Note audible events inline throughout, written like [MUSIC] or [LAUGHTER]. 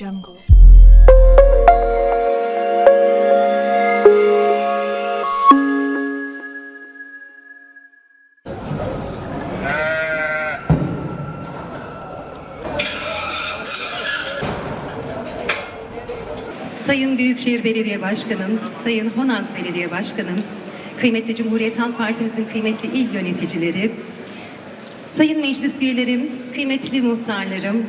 jungle. Sayın Büyükşehir Belediye Başkanım, Sayın Honaz Belediye Başkanım, kıymetli Cumhuriyet Halk Partimizin kıymetli il yöneticileri, Sayın meclis üyelerim, kıymetli muhtarlarım,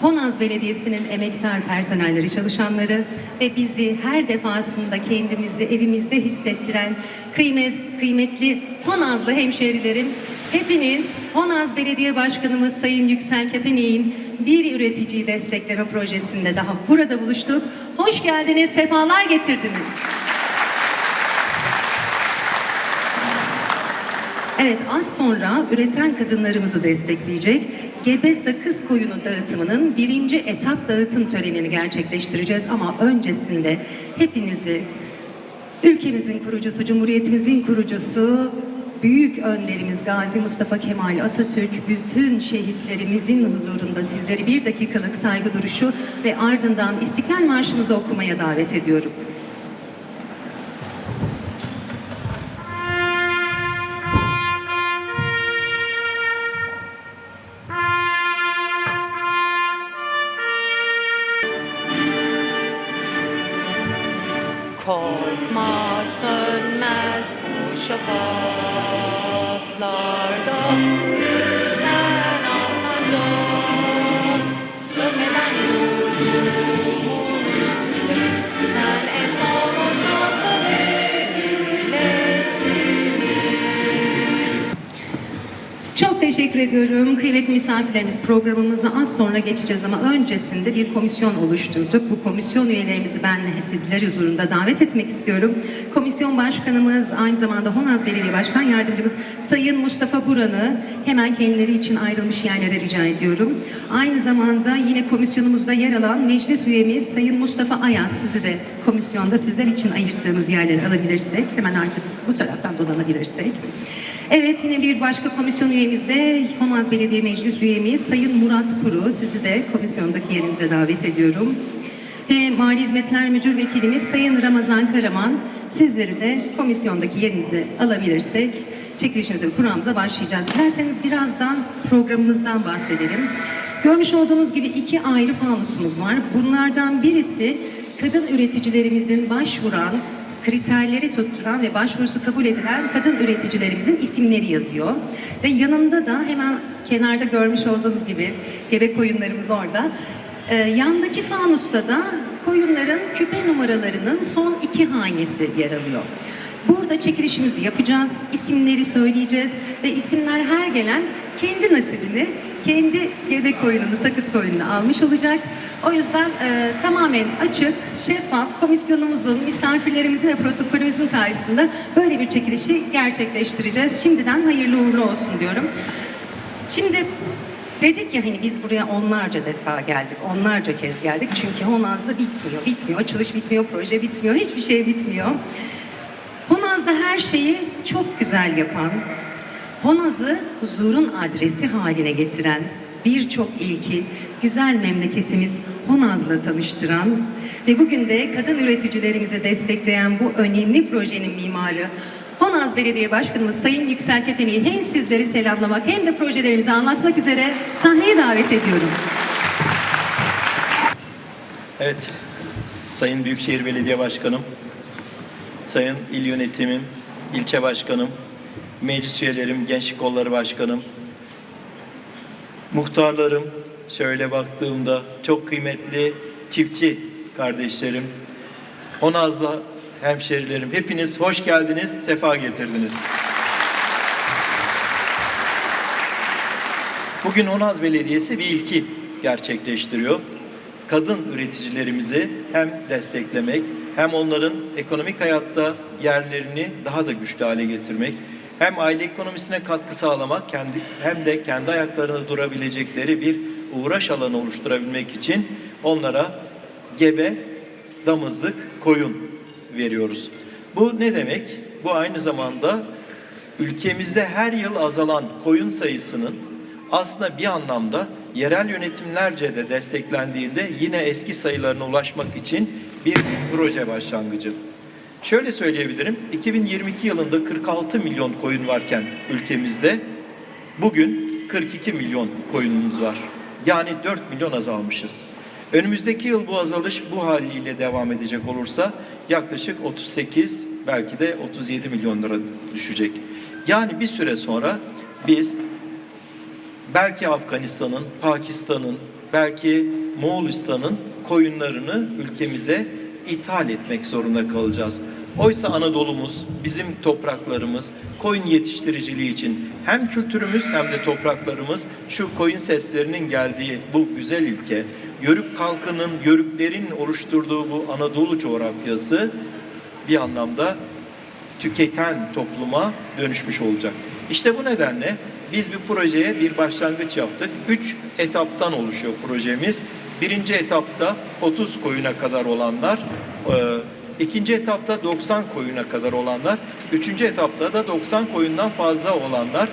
Honaz Belediyesi'nin emektar personelleri, çalışanları ve bizi her defasında kendimizi evimizde hissettiren kıymet, kıymetli Honazlı hemşehrilerim, hepiniz Honaz Belediye Başkanımız Sayın Yüksel Kepeneğin bir üreticiyi destekleme projesinde daha burada buluştuk. Hoş geldiniz, sefalar getirdiniz. Evet az sonra üreten kadınlarımızı destekleyecek gebe sakız koyunu dağıtımının birinci etap dağıtım törenini gerçekleştireceğiz. Ama öncesinde hepinizi ülkemizin kurucusu, cumhuriyetimizin kurucusu, büyük önderimiz Gazi Mustafa Kemal Atatürk bütün şehitlerimizin huzurunda sizleri bir dakikalık saygı duruşu ve ardından İstiklal Marşımızı okumaya davet ediyorum. sun sanmaz bu şafaklarda teşekkür ediyorum. Kıymetli misafirlerimiz programımıza az sonra geçeceğiz ama öncesinde bir komisyon oluşturduk. Bu komisyon üyelerimizi ben sizler huzurunda davet etmek istiyorum. Komisyon başkanımız aynı zamanda Honaz Belediye Başkan Yardımcımız Sayın Mustafa Buran'ı hemen kendileri için ayrılmış yerlere rica ediyorum. Aynı zamanda yine komisyonumuzda yer alan meclis üyemiz Sayın Mustafa Ayaz sizi de komisyonda sizler için ayırttığımız yerleri alabilirsek hemen arka bu taraftan dolanabilirsek. Evet yine bir başka komisyon üyemiz de Honaz Belediye Meclis üyemiz Sayın Murat Kuru. Sizi de komisyondaki yerinize davet ediyorum. Ve Mali Hizmetler Müdür Vekilimiz Sayın Ramazan Karaman. Sizleri de komisyondaki yerinize alabilirsek çekilişimize ve başlayacağız. Dilerseniz birazdan programımızdan bahsedelim. Görmüş olduğunuz gibi iki ayrı fanusumuz var. Bunlardan birisi kadın üreticilerimizin başvuran kriterleri tutturan ve başvurusu kabul edilen kadın üreticilerimizin isimleri yazıyor. Ve yanında da hemen kenarda görmüş olduğunuz gibi gebe koyunlarımız orada. Ee, yandaki fanusta da koyunların küpe numaralarının son iki hanesi yer alıyor. Burada çekilişimizi yapacağız, isimleri söyleyeceğiz ve isimler her gelen kendi nasibini, kendi gebe koyununu, sakız koyununu almış olacak. O yüzden e, tamamen açık, şeffaf, komisyonumuzun, misafirlerimizin ve protokolümüzün karşısında böyle bir çekilişi gerçekleştireceğiz. Şimdiden hayırlı uğurlu olsun diyorum. Şimdi dedik ya hani biz buraya onlarca defa geldik, onlarca kez geldik. Çünkü Honaz'da bitmiyor, bitmiyor. Açılış bitmiyor, proje bitmiyor, hiçbir şey bitmiyor. Honaz'da her şeyi çok güzel yapan, Honaz'ı huzurun adresi haline getiren, birçok ilki güzel memleketimiz Honaz'la tanıştıran ve bugün de kadın üreticilerimizi destekleyen bu önemli projenin mimarı Honaz Belediye Başkanımız Sayın Yüksel Kepene'yi hem sizleri selamlamak hem de projelerimizi anlatmak üzere sahneye davet ediyorum. Evet, Sayın Büyükşehir Belediye Başkanım, Sayın İl Yönetimim, ilçe başkanım, meclis üyelerim, gençlik kolları başkanım, muhtarlarım, şöyle baktığımda çok kıymetli çiftçi kardeşlerim, Honazlı hemşerilerim, hepiniz hoş geldiniz, sefa getirdiniz. Bugün Honaz Belediyesi bir ilki gerçekleştiriyor. Kadın üreticilerimizi hem desteklemek hem onların ekonomik hayatta yerlerini daha da güçlü hale getirmek hem aile ekonomisine katkı sağlamak kendi hem de kendi ayaklarında durabilecekleri bir uğraş alanı oluşturabilmek için onlara gebe, damızlık, koyun veriyoruz. Bu ne demek? Bu aynı zamanda ülkemizde her yıl azalan koyun sayısının aslında bir anlamda yerel yönetimlerce de desteklendiğinde yine eski sayılarına ulaşmak için bir proje başlangıcı. Şöyle söyleyebilirim, 2022 yılında 46 milyon koyun varken ülkemizde bugün 42 milyon koyunumuz var. Yani 4 milyon azalmışız. Önümüzdeki yıl bu azalış bu haliyle devam edecek olursa yaklaşık 38 belki de 37 milyon lira düşecek. Yani bir süre sonra biz belki Afganistan'ın, Pakistan'ın, belki Moğolistan'ın koyunlarını ülkemize ithal etmek zorunda kalacağız. Oysa Anadolu'muz, bizim topraklarımız koyun yetiştiriciliği için hem kültürümüz hem de topraklarımız şu koyun seslerinin geldiği bu güzel ülke, Yörük kalkının, Yörüklerin oluşturduğu bu Anadolu coğrafyası bir anlamda tüketen topluma dönüşmüş olacak. İşte bu nedenle biz bir projeye bir başlangıç yaptık. Üç etaptan oluşuyor projemiz. Birinci etapta 30 koyuna kadar olanlar, e, ikinci etapta 90 koyuna kadar olanlar, üçüncü etapta da 90 koyundan fazla olanlar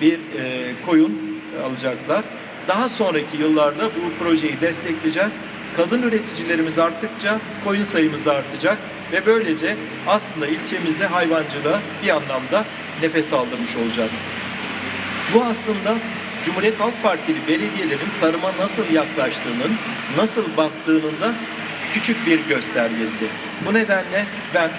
bir e, koyun alacaklar. Daha sonraki yıllarda bu projeyi destekleyeceğiz. Kadın üreticilerimiz arttıkça koyun sayımız da artacak ve böylece aslında ilçemizde hayvancılığa bir anlamda nefes aldırmış olacağız. Bu aslında Cumhuriyet Halk Partili belediyelerin tarıma nasıl yaklaştığının, nasıl baktığının da küçük bir göstergesi. Bu nedenle ben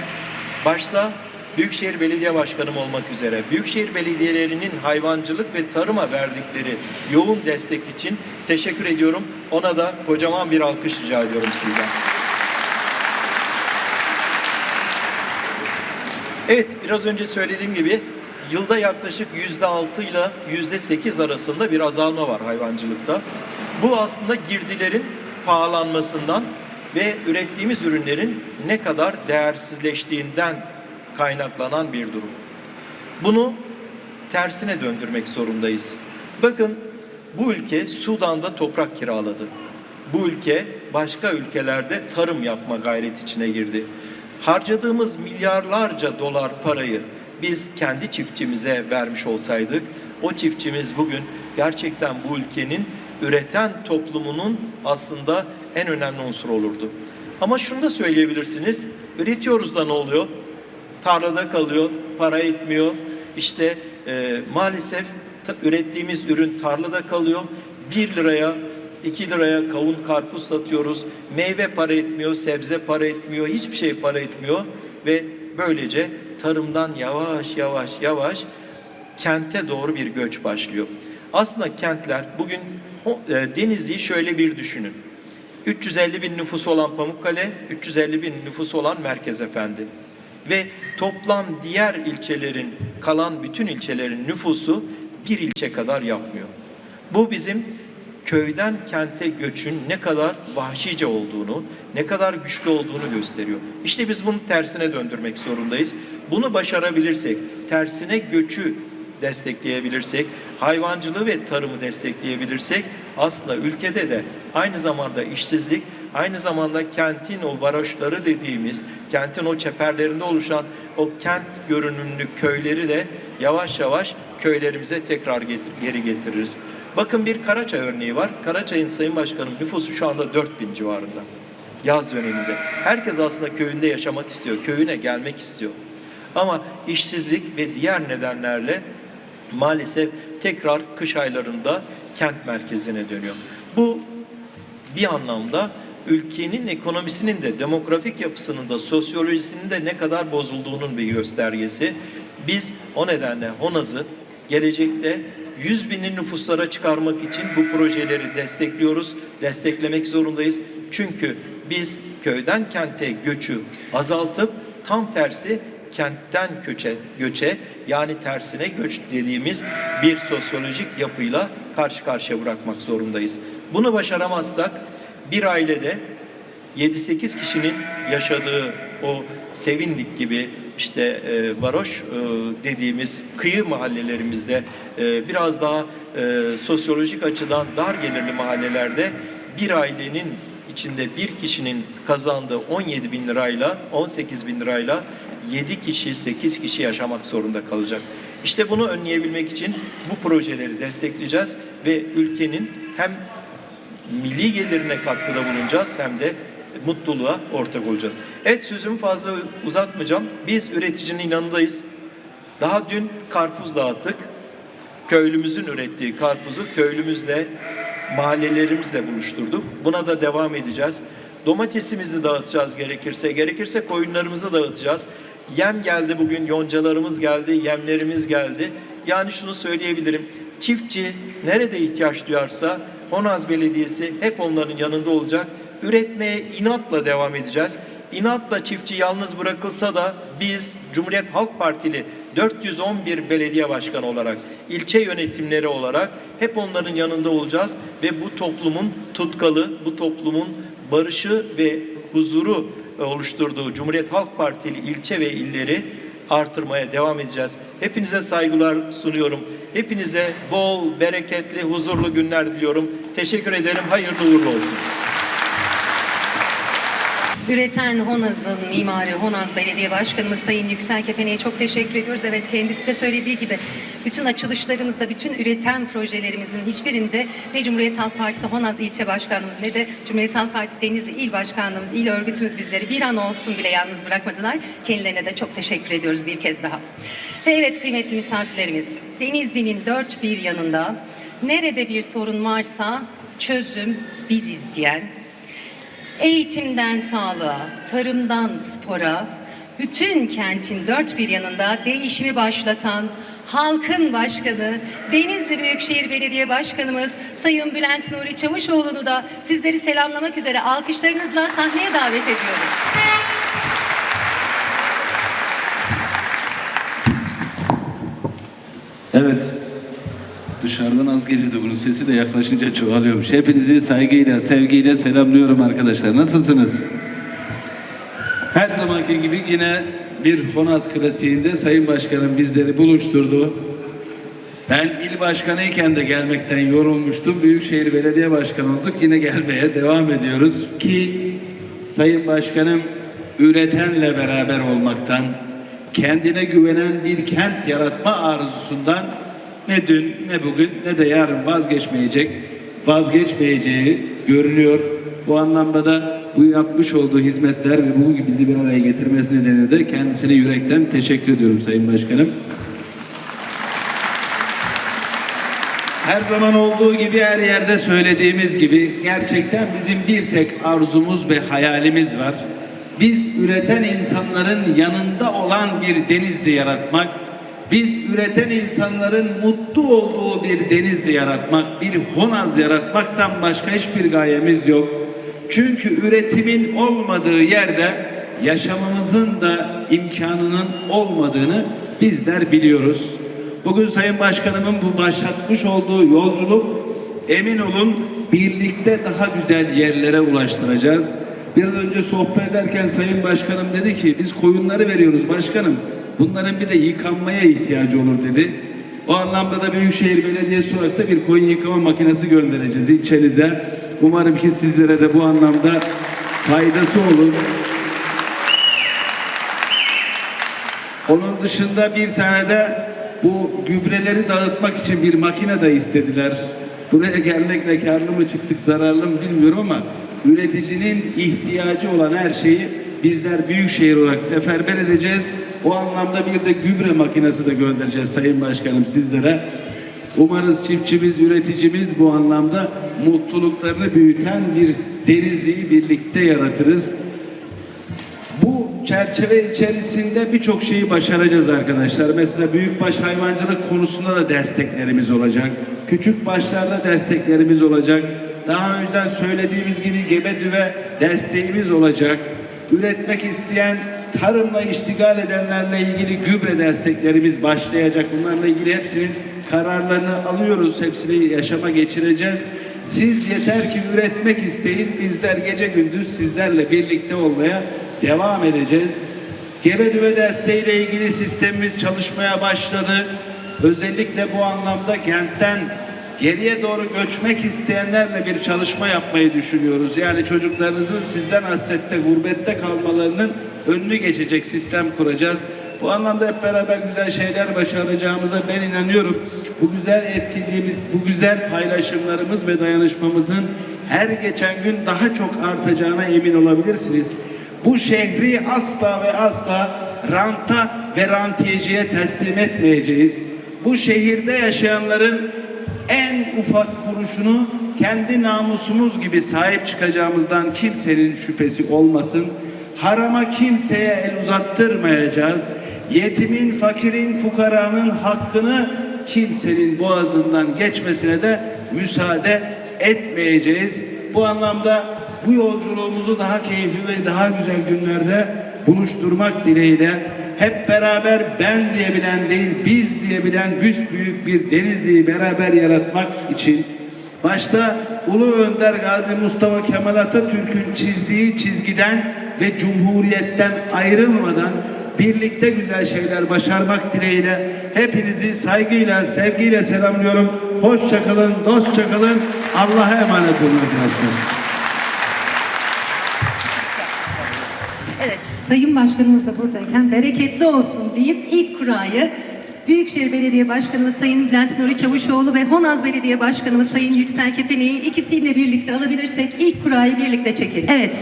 başta Büyükşehir Belediye Başkanım olmak üzere Büyükşehir belediyelerinin hayvancılık ve tarıma verdikleri yoğun destek için teşekkür ediyorum. Ona da kocaman bir alkış rica ediyorum sizden. Evet, biraz önce söylediğim gibi yılda yaklaşık yüzde altı ile yüzde sekiz arasında bir azalma var hayvancılıkta. Bu aslında girdilerin pahalanmasından ve ürettiğimiz ürünlerin ne kadar değersizleştiğinden kaynaklanan bir durum. Bunu tersine döndürmek zorundayız. Bakın bu ülke Sudan'da toprak kiraladı. Bu ülke başka ülkelerde tarım yapma gayreti içine girdi. Harcadığımız milyarlarca dolar parayı biz kendi çiftçimize vermiş olsaydık, o çiftçimiz bugün gerçekten bu ülkenin üreten toplumunun aslında en önemli unsuru olurdu. Ama şunu da söyleyebilirsiniz, üretiyoruz da ne oluyor? tarlada kalıyor, para etmiyor. İşte e, maalesef ürettiğimiz ürün tarlada kalıyor. 1 liraya, 2 liraya kavun karpuz satıyoruz. Meyve para etmiyor, sebze para etmiyor, hiçbir şey para etmiyor ve böylece tarımdan yavaş yavaş yavaş kente doğru bir göç başlıyor. Aslında kentler bugün e, Denizli'yi şöyle bir düşünün. 350 bin nüfusu olan Pamukkale, 350 bin nüfusu olan Merkez Efendi. Ve toplam diğer ilçelerin, kalan bütün ilçelerin nüfusu bir ilçe kadar yapmıyor. Bu bizim köyden kente göçün ne kadar vahşice olduğunu, ne kadar güçlü olduğunu gösteriyor. İşte biz bunu tersine döndürmek zorundayız. Bunu başarabilirsek, tersine göçü destekleyebilirsek, hayvancılığı ve tarımı destekleyebilirsek aslında ülkede de aynı zamanda işsizlik, aynı zamanda kentin o varoşları dediğimiz, kentin o çeperlerinde oluşan o kent görünümlü köyleri de yavaş yavaş köylerimize tekrar getir, geri getiririz. Bakın bir Karaçay örneği var. Karaçay'ın Sayın Başkanım nüfusu şu anda 4000 civarında. Yaz döneminde. Herkes aslında köyünde yaşamak istiyor, köyüne gelmek istiyor. Ama işsizlik ve diğer nedenlerle maalesef tekrar kış aylarında kent merkezine dönüyor. Bu bir anlamda ülkenin ekonomisinin de demografik yapısının da sosyolojisinin de ne kadar bozulduğunun bir göstergesi. Biz o nedenle HONAZ'ı gelecekte 100 binli nüfuslara çıkarmak için bu projeleri destekliyoruz, desteklemek zorundayız. Çünkü biz köyden kente göçü azaltıp tam tersi kentten köçe, göçe yani tersine göç dediğimiz bir sosyolojik yapıyla karşı karşıya bırakmak zorundayız. Bunu başaramazsak bir ailede 7-8 kişinin yaşadığı o Sevindik gibi işte e, varoş e, dediğimiz kıyı mahallelerimizde e, biraz daha e, sosyolojik açıdan dar gelirli mahallelerde bir ailenin içinde bir kişinin kazandığı 17 bin lirayla 18 bin lirayla 7 kişi 8 kişi yaşamak zorunda kalacak. İşte bunu önleyebilmek için bu projeleri destekleyeceğiz ve ülkenin hem milli gelirine katkıda bulunacağız hem de mutluluğa ortak olacağız. Evet sözümü fazla uzatmayacağım. Biz üreticinin yanındayız. Daha dün karpuz dağıttık. Köylümüzün ürettiği karpuzu köylümüzle, mahallelerimizle buluşturduk. Buna da devam edeceğiz. Domatesimizi dağıtacağız gerekirse, gerekirse koyunlarımızı dağıtacağız. Yem geldi bugün, yoncalarımız geldi, yemlerimiz geldi. Yani şunu söyleyebilirim. Çiftçi nerede ihtiyaç duyarsa Honaz Belediyesi hep onların yanında olacak. Üretmeye inatla devam edeceğiz. İnatla çiftçi yalnız bırakılsa da biz Cumhuriyet Halk Partili 411 belediye başkanı olarak, ilçe yönetimleri olarak hep onların yanında olacağız ve bu toplumun tutkalı, bu toplumun barışı ve huzuru oluşturduğu Cumhuriyet Halk Partili ilçe ve illeri artırmaya devam edeceğiz. Hepinize saygılar sunuyorum. Hepinize bol, bereketli, huzurlu günler diliyorum. Teşekkür ederim. Hayırlı uğurlu olsun. Üreten Honaz'ın mimarı Honaz Belediye Başkanımız Sayın Yüksel Kepene'ye çok teşekkür ediyoruz. Evet kendisi de söylediği gibi bütün açılışlarımızda, bütün üreten projelerimizin hiçbirinde ne Cumhuriyet Halk Partisi Honaz İlçe Başkanımız ne de Cumhuriyet Halk Partisi Denizli İl Başkanlığımız, il örgütümüz bizleri bir an olsun bile yalnız bırakmadılar. Kendilerine de çok teşekkür ediyoruz bir kez daha. Ve evet kıymetli misafirlerimiz, Denizli'nin dört bir yanında nerede bir sorun varsa çözüm biziz diyen Eğitimden sağlığa, tarımdan spora, bütün kentin dört bir yanında değişimi başlatan halkın başkanı, Denizli Büyükşehir Belediye Başkanımız Sayın Bülent Nuri Çavuşoğlu'nu da sizleri selamlamak üzere alkışlarınızla sahneye davet ediyorum. Evet. Dışarıdan az geliyordu bunun sesi de yaklaşınca çoğalıyormuş. Hepinizi saygıyla, sevgiyle selamlıyorum arkadaşlar. Nasılsınız? Her zamanki gibi yine bir Honaz klasiğinde Sayın Başkanım bizleri buluşturdu. Ben il başkanıyken de gelmekten yorulmuştum. Büyükşehir Belediye Başkanı olduk. Yine gelmeye devam ediyoruz ki Sayın Başkanım üretenle beraber olmaktan, kendine güvenen bir kent yaratma arzusundan ne dün ne bugün ne de yarın vazgeçmeyecek, vazgeçmeyeceği görünüyor. Bu anlamda da bu yapmış olduğu hizmetler ve bugün bizi bir araya getirmesi nedeniyle de kendisine yürekten teşekkür ediyorum Sayın Başkanım. Her zaman olduğu gibi her yerde söylediğimiz gibi gerçekten bizim bir tek arzumuz ve hayalimiz var. Biz üreten insanların yanında olan bir denizli yaratmak, biz üreten insanların mutlu olduğu bir denizli yaratmak, bir honaz yaratmaktan başka hiçbir gayemiz yok. Çünkü üretimin olmadığı yerde yaşamamızın da imkanının olmadığını bizler biliyoruz. Bugün Sayın Başkanımın bu başlatmış olduğu yolculuk emin olun birlikte daha güzel yerlere ulaştıracağız. Biraz önce sohbet ederken Sayın Başkanım dedi ki biz koyunları veriyoruz başkanım. Bunların bir de yıkanmaya ihtiyacı olur dedi. O anlamda da Büyükşehir Belediyesi olarak da bir koyun yıkama makinesi göndereceğiz ilçenize. Umarım ki sizlere de bu anlamda faydası olur. Onun dışında bir tane de bu gübreleri dağıtmak için bir makine de istediler. Buraya gelmekle karlı mı çıktık, zararlı mı bilmiyorum ama üreticinin ihtiyacı olan her şeyi bizler büyükşehir olarak seferber edeceğiz. O anlamda bir de gübre makinesi de göndereceğiz Sayın Başkanım sizlere. Umarız çiftçimiz, üreticimiz bu anlamda mutluluklarını büyüten bir Denizli'yi birlikte yaratırız. Bu çerçeve içerisinde birçok şeyi başaracağız arkadaşlar. Mesela büyükbaş hayvancılık konusunda da desteklerimiz olacak. Küçük başlarda desteklerimiz olacak. Daha önceden söylediğimiz gibi gebe düve desteğimiz olacak. Üretmek isteyen tarımla iştigal edenlerle ilgili gübre desteklerimiz başlayacak. Bunlarla ilgili hepsinin kararlarını alıyoruz. Hepsini yaşama geçireceğiz. Siz yeter ki üretmek isteyin. Bizler gece gündüz sizlerle birlikte olmaya devam edeceğiz. Gebe düve desteğiyle ilgili sistemimiz çalışmaya başladı. Özellikle bu anlamda kentten geriye doğru göçmek isteyenlerle bir çalışma yapmayı düşünüyoruz. Yani çocuklarınızın sizden hasrette, gurbette kalmalarının önünü geçecek sistem kuracağız. Bu anlamda hep beraber güzel şeyler başaracağımıza ben inanıyorum. Bu güzel etkinliğimiz, bu güzel paylaşımlarımız ve dayanışmamızın her geçen gün daha çok artacağına emin olabilirsiniz. Bu şehri asla ve asla ranta ve rantiyeciye teslim etmeyeceğiz. Bu şehirde yaşayanların en ufak kuruşunu kendi namusumuz gibi sahip çıkacağımızdan kimsenin şüphesi olmasın. Harama kimseye el uzattırmayacağız. Yetimin, fakirin, fukaranın hakkını kimsenin boğazından geçmesine de müsaade etmeyeceğiz. Bu anlamda bu yolculuğumuzu daha keyifli ve daha güzel günlerde buluşturmak dileğiyle hep beraber ben diyebilen değil biz diyebilen büyük bir Denizli'yi beraber yaratmak için başta Ulu Önder Gazi Mustafa Kemal Atatürk'ün çizdiği çizgiden ve cumhuriyetten ayrılmadan birlikte güzel şeyler başarmak dileğiyle hepinizi saygıyla, sevgiyle selamlıyorum. Hoşça kalın, dostça kalın. Allah'a emanet olun arkadaşlar. Evet, Sayın Başkanımız da buradayken bereketli olsun deyip ilk kurayı Büyükşehir Belediye Başkanımız Sayın Bülent Nuri Çavuşoğlu ve Honaz Belediye Başkanımız Sayın Yüksel Kepene'yi ikisiyle birlikte alabilirsek ilk kurayı birlikte çekelim. Evet.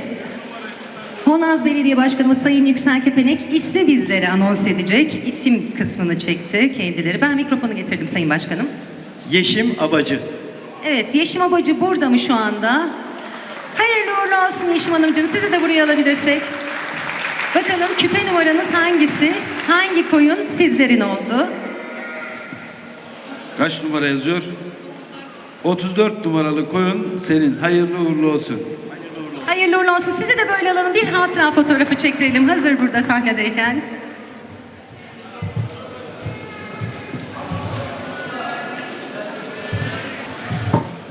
Honaz Belediye Başkanımız Sayın Yüksel Kepenek ismi bizlere anons edecek. İsim kısmını çekti kendileri. Ben mikrofonu getirdim Sayın Başkanım. Yeşim Abacı. Evet, Yeşim Abacı burada mı şu anda? Hayırlı uğurlu olsun Yeşim Hanımcığım. Sizi de buraya alabilirsek. Bakalım küpe numaranız hangisi? Hangi koyun sizlerin oldu? Kaç numara yazıyor? 34 numaralı koyun senin. Hayırlı uğurlu olsun. Hayırlı uğurlu olsun. Sizi de böyle alalım. Bir hatıra fotoğrafı çektirelim. Hazır burada sahnedeyken.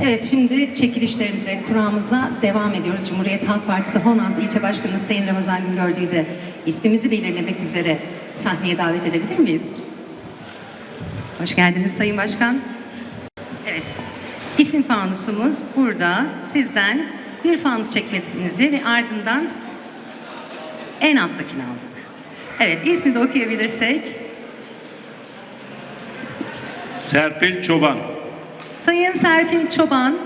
Evet şimdi çekilişlerimize, kuramıza devam ediyoruz. Cumhuriyet Halk Partisi Honaz İlçe Başkanı Sayın Ramazan Güngörcü'yü de ismimizi belirlemek üzere sahneye davet edebilir miyiz? Hoş geldiniz Sayın Başkan. Evet, isim fanusumuz burada. Sizden bir fanus çekmesinizi ve ardından en alttakini aldık. Evet, ismi de okuyabilirsek. Serpil Çoban. Sayın Serpil Çoban,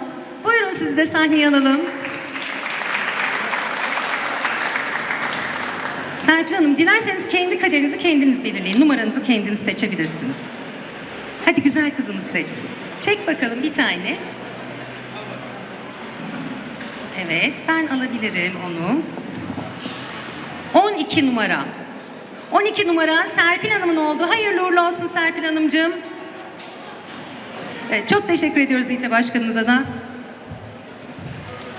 buyurun sizi de sahneye alalım. Serpil Hanım, dilerseniz kendi kaderinizi kendiniz belirleyin. Numaranızı kendiniz seçebilirsiniz. Hadi güzel kızımız seçsin. Çek bakalım bir tane. Evet, ben alabilirim onu. 12 numara. 12 numara Serpil Hanım'ın oldu. Hayırlı uğurlu olsun Serpil Hanımcığım. Evet, çok teşekkür ediyoruz ilçe başkanımıza da.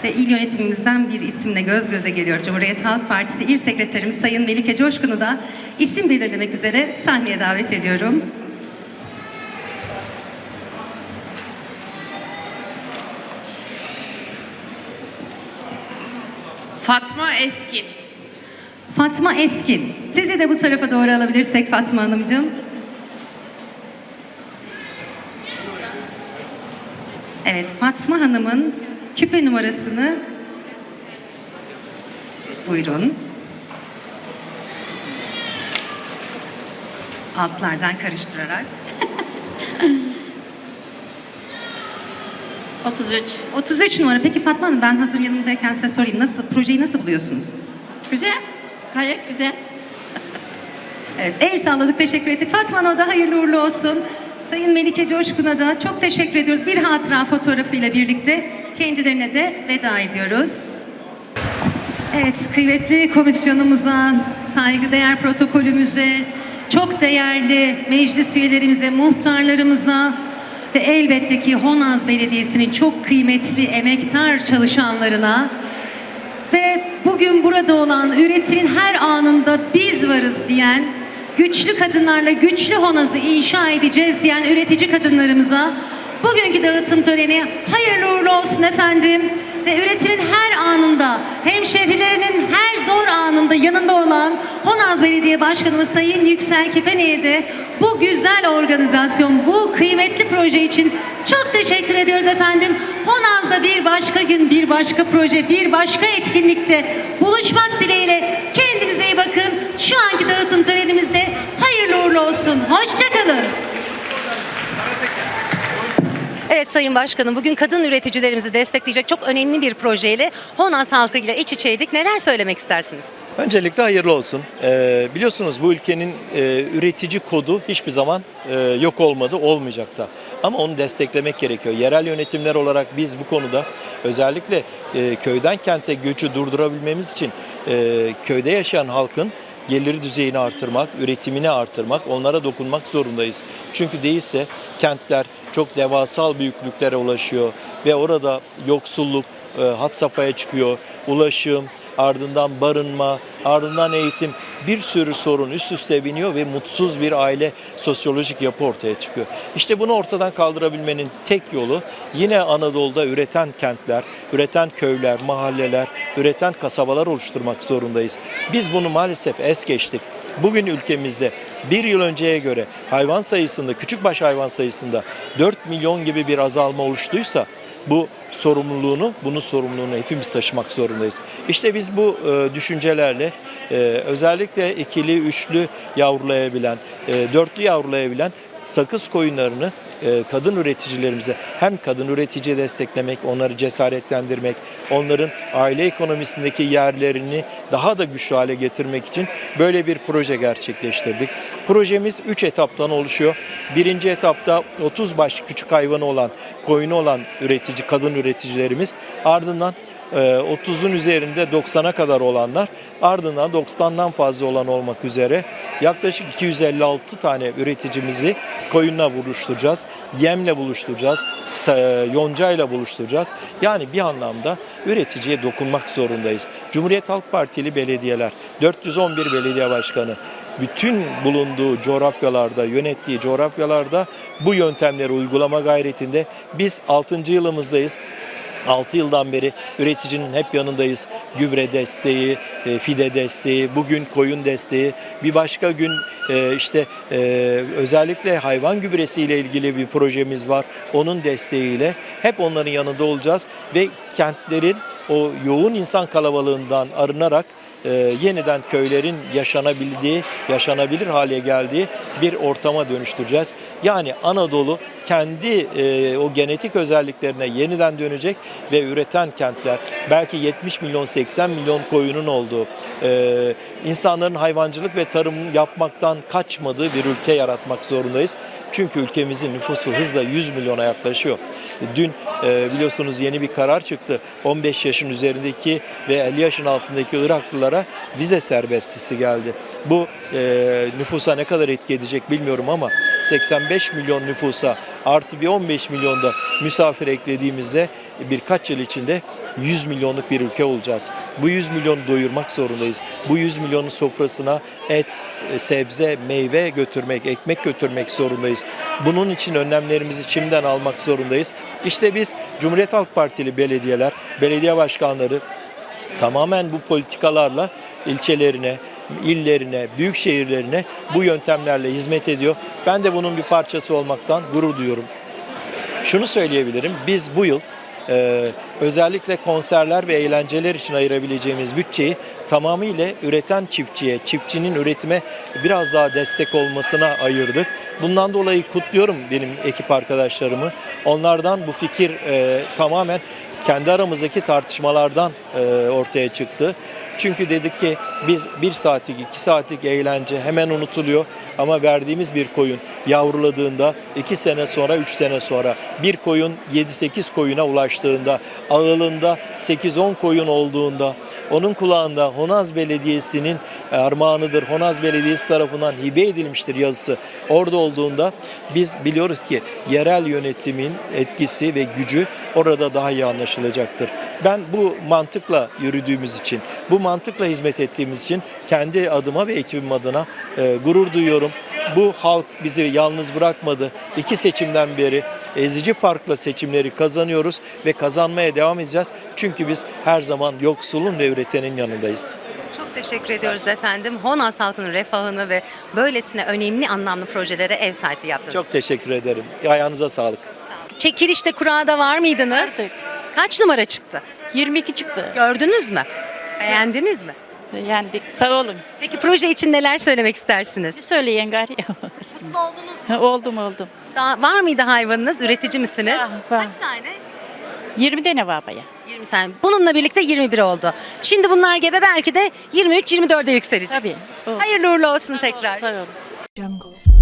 Ve il yönetimimizden bir isimle göz göze geliyor. Cumhuriyet Halk Partisi İl Sekreterimiz Sayın Melike Coşkun'u da isim belirlemek üzere sahneye davet ediyorum. Fatma Eskin. Fatma Eskin. Sizi de bu tarafa doğru alabilirsek Fatma Hanımcığım. Evet, Fatma Hanım'ın küpe numarasını buyurun. Altlardan karıştırarak. [LAUGHS] 33. 33 numara. Peki Fatma Hanım ben hazır yanımdayken size sorayım. Nasıl, projeyi nasıl buluyorsunuz? Güzel. Gayet güzel. [LAUGHS] Evet, el salladık, teşekkür ettik. Fatma Hanım'a da hayırlı uğurlu olsun. Sayın Melike Coşkun'a da çok teşekkür ediyoruz. Bir hatıra fotoğrafıyla birlikte kendilerine de veda ediyoruz. Evet, kıymetli komisyonumuza, saygıdeğer protokolümüze, çok değerli meclis üyelerimize, muhtarlarımıza ve elbette ki Honaz Belediyesi'nin çok kıymetli emektar çalışanlarına ve bugün burada olan üretimin her anında biz varız diyen, güçlü kadınlarla güçlü Honaz'ı inşa edeceğiz diyen üretici kadınlarımıza bugünkü dağıtım töreni hayırlı uğurlu olsun efendim. Ve üretimin her anında, hemşehrilerinin her zor anında yanında olan Honaz Belediye Başkanımız Sayın Yüksel Kepene'ye bu güzel organizasyon, bu kıymetli proje için çok teşekkür ediyoruz efendim. Honaz'da bir başka gün, bir başka proje, bir başka etkinlikte buluşmak dileğiyle kendinize iyi bakın. Şu anki dağıtım törenimizde Evet Sayın Başkanım bugün kadın üreticilerimizi destekleyecek çok önemli bir projeyle Honas halkıyla iç içeydik. Neler söylemek istersiniz? Öncelikle hayırlı olsun. Ee, biliyorsunuz bu ülkenin e, üretici kodu hiçbir zaman e, yok olmadı, olmayacak da. Ama onu desteklemek gerekiyor. Yerel yönetimler olarak biz bu konuda özellikle e, köyden kente göçü durdurabilmemiz için e, köyde yaşayan halkın geliri düzeyini artırmak, üretimini artırmak, onlara dokunmak zorundayız. Çünkü değilse kentler çok devasal büyüklüklere ulaşıyor ve orada yoksulluk e, hat safhaya çıkıyor. Ulaşım, ardından barınma, ardından eğitim bir sürü sorun üst üste biniyor ve mutsuz bir aile sosyolojik yapı ortaya çıkıyor. İşte bunu ortadan kaldırabilmenin tek yolu yine Anadolu'da üreten kentler, üreten köyler, mahalleler, üreten kasabalar oluşturmak zorundayız. Biz bunu maalesef es geçtik. Bugün ülkemizde bir yıl önceye göre hayvan sayısında, küçükbaş hayvan sayısında 4 milyon gibi bir azalma oluştuysa bu sorumluluğunu, bunun sorumluluğunu hepimiz taşımak zorundayız. İşte biz bu e, düşüncelerle e, özellikle ikili, üçlü yavrulayabilen, e, dörtlü yavrulayabilen sakız koyunlarını e, kadın üreticilerimize hem kadın üretici desteklemek, onları cesaretlendirmek, onların aile ekonomisindeki yerlerini daha da güçlü hale getirmek için böyle bir proje gerçekleştirdik. Projemiz 3 etaptan oluşuyor. Birinci etapta 30 baş küçük hayvanı olan, koyunu olan üretici, kadın üreticilerimiz ardından 30'un üzerinde 90'a kadar olanlar ardından 90'dan fazla olan olmak üzere yaklaşık 256 tane üreticimizi koyunla buluşturacağız, yemle buluşturacağız, sa- yoncayla buluşturacağız. Yani bir anlamda üreticiye dokunmak zorundayız. Cumhuriyet Halk Partili belediyeler, 411 belediye başkanı, bütün bulunduğu coğrafyalarda, yönettiği coğrafyalarda bu yöntemleri uygulama gayretinde biz 6. yılımızdayız. 6 yıldan beri üreticinin hep yanındayız. Gübre desteği, e, fide desteği, bugün koyun desteği, bir başka gün e, işte e, özellikle hayvan gübresiyle ilgili bir projemiz var. Onun desteğiyle hep onların yanında olacağız ve kentlerin o yoğun insan kalabalığından arınarak e, yeniden köylerin yaşanabildiği, yaşanabilir hale geldiği bir ortama dönüştüreceğiz. Yani Anadolu kendi e, o genetik özelliklerine yeniden dönecek ve üreten kentler belki 70 milyon 80 milyon koyunun olduğu e, insanların hayvancılık ve tarım yapmaktan kaçmadığı bir ülke yaratmak zorundayız. Çünkü ülkemizin nüfusu hızla 100 milyona yaklaşıyor. Dün e, biliyorsunuz yeni bir karar çıktı. 15 yaşın üzerindeki ve 50 yaşın altındaki Iraklılara vize serbestisi geldi. Bu e, nüfusa ne kadar etki edecek bilmiyorum ama 85 milyon nüfusa artı bir 15 milyonda misafir eklediğimizde birkaç yıl içinde 100 milyonluk bir ülke olacağız. Bu 100 milyonu doyurmak zorundayız. Bu 100 milyonun sofrasına et, e, sebze, meyve götürmek, ekmek götürmek zorundayız. Bunun için önlemlerimizi şimdiden almak zorundayız. İşte biz Cumhuriyet Halk Partili belediyeler, belediye başkanları tamamen bu politikalarla ilçelerine, illerine, büyük şehirlerine bu yöntemlerle hizmet ediyor. Ben de bunun bir parçası olmaktan gurur duyuyorum. Şunu söyleyebilirim, biz bu yıl e, özellikle konserler ve eğlenceler için ayırabileceğimiz bütçeyi tamamıyla üreten çiftçiye, çiftçinin üretime biraz daha destek olmasına ayırdık. Bundan dolayı kutluyorum benim ekip arkadaşlarımı. Onlardan bu fikir e, tamamen kendi aramızdaki tartışmalardan e, ortaya çıktı. Çünkü dedik ki biz bir saatlik, iki saatlik eğlence hemen unutuluyor. Ama verdiğimiz bir koyun yavruladığında iki sene sonra, üç sene sonra bir koyun 7-8 koyuna ulaştığında, ağılında 8-10 koyun olduğunda, onun kulağında Honaz Belediyesi'nin armağanıdır, Honaz Belediyesi tarafından hibe edilmiştir yazısı orada olduğunda biz biliyoruz ki yerel yönetimin etkisi ve gücü orada daha iyi anlaşılacaktır. Ben bu mantıkla yürüdüğümüz için, bu mantıkla hizmet ettiğimiz için kendi adıma ve ekibim adına e, gurur duyuyorum. Bu halk bizi yalnız bırakmadı. İki seçimden beri ezici farkla seçimleri kazanıyoruz ve kazanmaya devam edeceğiz. Çünkü biz her zaman yoksulun ve üretenin yanındayız. Çok teşekkür ediyoruz efendim. Honas halkının refahını ve böylesine önemli anlamlı projelere ev sahipliği yaptınız. Çok teşekkür ederim. Ayağınıza sağlık. Çekilişte kurada var mıydınız? Vardık. Kaç numara çıktı? 22 çıktı. Gördünüz mü? Beğendiniz mi? Yendik. Sağ olun. Peki proje için neler söylemek istersiniz? Söyleyin gari. [LAUGHS] Oldunuz. oldum oldum. Daha, var mıydı hayvanınız? Üretici misiniz? Var, var. Kaç tane? 20 tane var baya. 20 tane. Bununla birlikte 21 oldu. Şimdi bunlar gebe belki de 23-24'e yükselecek. Tabii. Hayırlı uğurlu olsun tekrar. Sağ olun.